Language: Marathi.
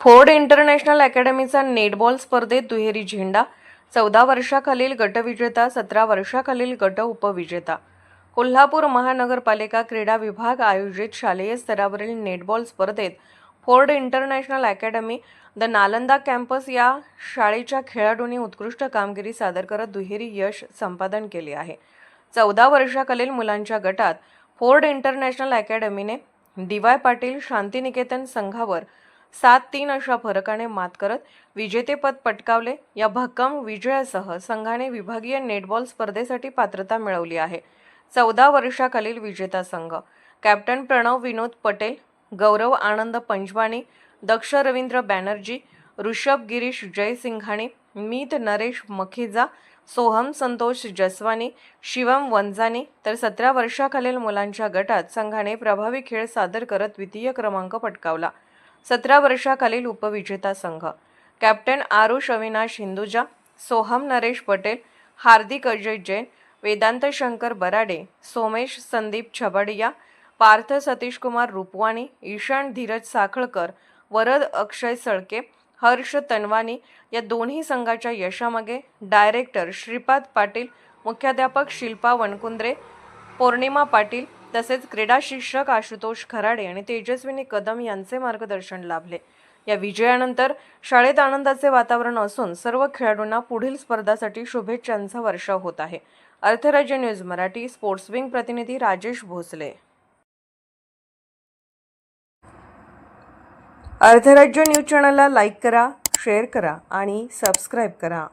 फोर्ड इंटरनॅशनल अकॅडमीचा नेटबॉल स्पर्धेत दुहेरी झेंडा चौदा वर्षाखालील गटविजेता सतरा वर्षाखालील गट उपविजेता. कोल्हापूर महानगरपालिका क्रीडा विभाग आयोजित शालेय स्तरावरील नेटबॉल स्पर्धेत Ford international academy the Nalanda campus या शाळेच्या खेळाडूंनी उत्कृष्ट कामगिरी सादर करत दुहेरी यश संपादन केले आहे. चौदा वर्षाखालील मुलांच्या गटात फोर्ड इंटरनॅशनल अकॅडमीने डी वाय पाटील शांतिनिकेतन संघावर सात तीन अशा फरकाने मात करत विजेतेपद पटकावले. या भक्कम विजयासह संघाने विभागीय नेटबॉल स्पर्धेसाठी पात्रता मिळवली आहे. चौदा वर्षाखालील विजेता संघ. कॅप्टन प्रणव विनोद पटेल गौरव आनंद पंजवाणी दक्ष रवींद्र बॅनर्जी ऋषभ गिरीश जयसिंघाणी मीत नरेश मखिजा सोहम संतोष जसवानी शिवम वंजानी तर सतरा वर्षाखालील मुलांच्या गटात संघाने प्रभावी खेळ सादर करत द्वितीय क्रमांक पटकावला. सतरा वर्षाखालील उपविजेता संघ. कॅप्टन आरुष अविनाश हिंदुजा सोहम नरेश पटेल हार्दिक अजय जैन वेदांत शंकर बराडे सोमेश संदीप छबडिया पार्थ सतीशकुमार रुपवाणी रूपवाणी ईशान धीरज साखळकर वरद अक्षय सळके हर्ष तनवानी या दोन्ही संघाच्या यशामागे डायरेक्टर श्रीपाद पाटील मुख्याध्यापक शिल्पा वनकुंद्रे पौर्णिमा पाटील तसेच क्रीडा शिक्षक आशुतोष खराडे आणि तेजस्विनी कदम यांचे मार्गदर्शन लाभले. या विजयानंतर शाळेत आनंदाचे वातावरण असून सर्व खेळाडूंना पुढील स्पर्धासाठी शुभेच्छांचा वर्षाव होत आहे. Artharajya news Marathi sports wing प्रतिनिधी राजेश भोसले. अर्थराज्य न्यूज चॅनलला लाईक करा शेअर करा आणि सबस्क्राईब करा.